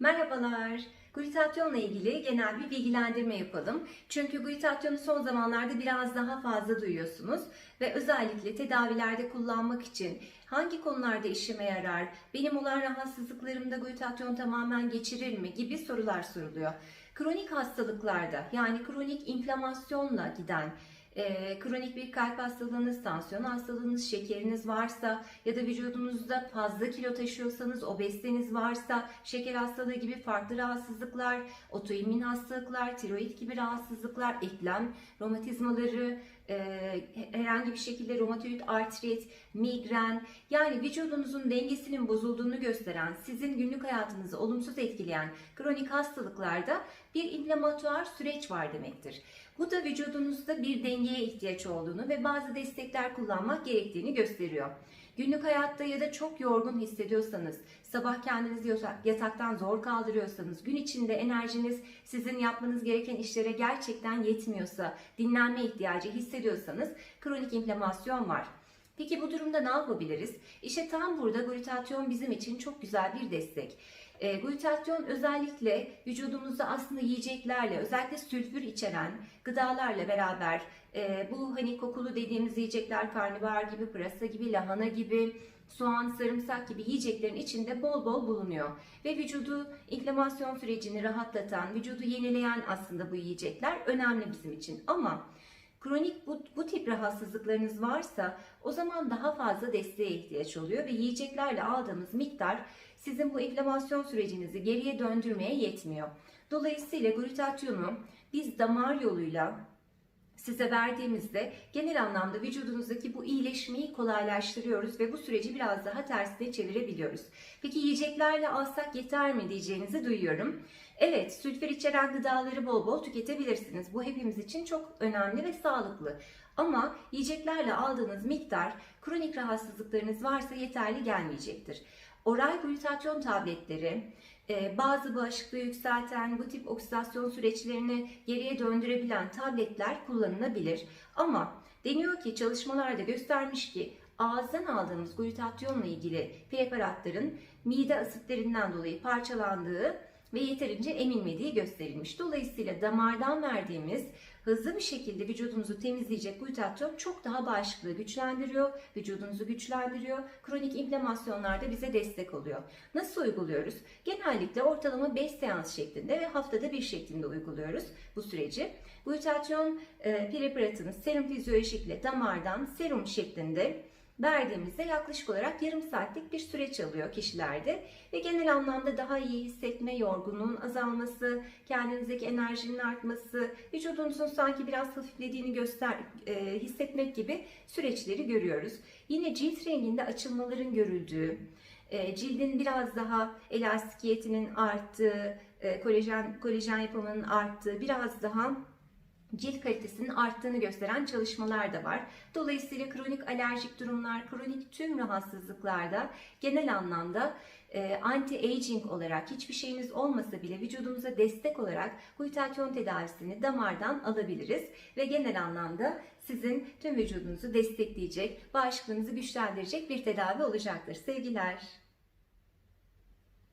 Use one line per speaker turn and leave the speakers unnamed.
Merhabalar. Glutatyonla ilgili genel bir bilgilendirme yapalım. Çünkü glutatyonu son zamanlarda biraz daha fazla duyuyorsunuz ve özellikle tedavilerde kullanmak için hangi konularda işime yarar, benim olan rahatsızlıklarımda glutatyon tamamen geçirir mi gibi sorular soruluyor. Kronik hastalıklarda yani kronik inflamasyonla giden e, kronik bir kalp hastalığınız, tansiyon hastalığınız, şekeriniz varsa ya da vücudunuzda fazla kilo taşıyorsanız, obeziteniz varsa, şeker hastalığı gibi farklı rahatsızlıklar, otoimmün hastalıklar, tiroid gibi rahatsızlıklar, eklem romatizmaları, e, herhangi bir şekilde romatoid artrit, migren yani vücudunuzun dengesinin bozulduğunu gösteren, sizin günlük hayatınızı olumsuz etkileyen kronik hastalıklarda bir inflamatuar süreç var demektir. Bu da vücudunuzda bir dengeye ihtiyaç olduğunu ve bazı destekler kullanmak gerektiğini gösteriyor. Günlük hayatta ya da çok yorgun hissediyorsanız, sabah kendinizi yataktan zor kaldırıyorsanız, gün içinde enerjiniz sizin yapmanız gereken işlere gerçekten yetmiyorsa, dinlenme ihtiyacı hissediyorsanız kronik inflamasyon var. Peki bu durumda ne yapabiliriz? İşte tam burada glutatyon bizim için çok güzel bir destek. E, glutatyon özellikle vücudumuzda aslında yiyeceklerle, özellikle sülfür içeren gıdalarla beraber e, bu hani kokulu dediğimiz yiyecekler karnabahar gibi, pırasa gibi, lahana gibi, soğan, sarımsak gibi yiyeceklerin içinde bol bol bulunuyor. Ve vücudu inflamasyon sürecini rahatlatan, vücudu yenileyen aslında bu yiyecekler önemli bizim için. Ama kronik bu, bu tip rahatsızlıklarınız varsa o zaman daha fazla desteğe ihtiyaç oluyor ve yiyeceklerle aldığımız miktar sizin bu inflamasyon sürecinizi geriye döndürmeye yetmiyor. Dolayısıyla glutatyonu biz damar yoluyla size verdiğimizde genel anlamda vücudunuzdaki bu iyileşmeyi kolaylaştırıyoruz ve bu süreci biraz daha tersine çevirebiliyoruz. Peki yiyeceklerle alsak yeter mi diyeceğinizi duyuyorum. Evet, sülfür içeren gıdaları bol bol tüketebilirsiniz. Bu hepimiz için çok önemli ve sağlıklı. Ama yiyeceklerle aldığınız miktar kronik rahatsızlıklarınız varsa yeterli gelmeyecektir. Oral glutatyon tabletleri, e, bazı bağışıklığı yükselten, bu tip oksidasyon süreçlerini geriye döndürebilen tabletler kullanılabilir. Ama deniyor ki çalışmalarda göstermiş ki ağızdan aldığımız glutatyonla ilgili preparatların mide asitlerinden dolayı parçalandığı ve yeterince emilmediği gösterilmiş. Dolayısıyla damardan verdiğimiz hızlı bir şekilde vücudunuzu temizleyecek glutatyon çok daha bağışıklığı güçlendiriyor, vücudunuzu güçlendiriyor. Kronik inflamasyonlarda bize destek oluyor. Nasıl uyguluyoruz? Genellikle ortalama 5 seans şeklinde ve haftada bir şeklinde uyguluyoruz bu süreci. Glutatyon e, preparatını serum fizyolojikle damardan serum şeklinde verdiğimizde yaklaşık olarak yarım saatlik bir süreç alıyor kişilerde ve genel anlamda daha iyi hissetme, yorgunluğun azalması, kendinizdeki enerjinin artması, vücudunuzun sanki biraz hafiflediğini göster e, hissetmek gibi süreçleri görüyoruz. Yine cilt renginde açılmaların görüldüğü, e, cildin biraz daha elastikiyetinin arttığı, e, kolajen kolajen yapımının arttığı, biraz daha cilt kalitesinin arttığını gösteren çalışmalar da var. Dolayısıyla kronik alerjik durumlar, kronik tüm rahatsızlıklarda genel anlamda e, anti-aging olarak hiçbir şeyiniz olmasa bile vücudumuza destek olarak glutatyon tedavisini damardan alabiliriz ve genel anlamda sizin tüm vücudunuzu destekleyecek, bağışıklığınızı güçlendirecek bir tedavi olacaktır. Sevgiler.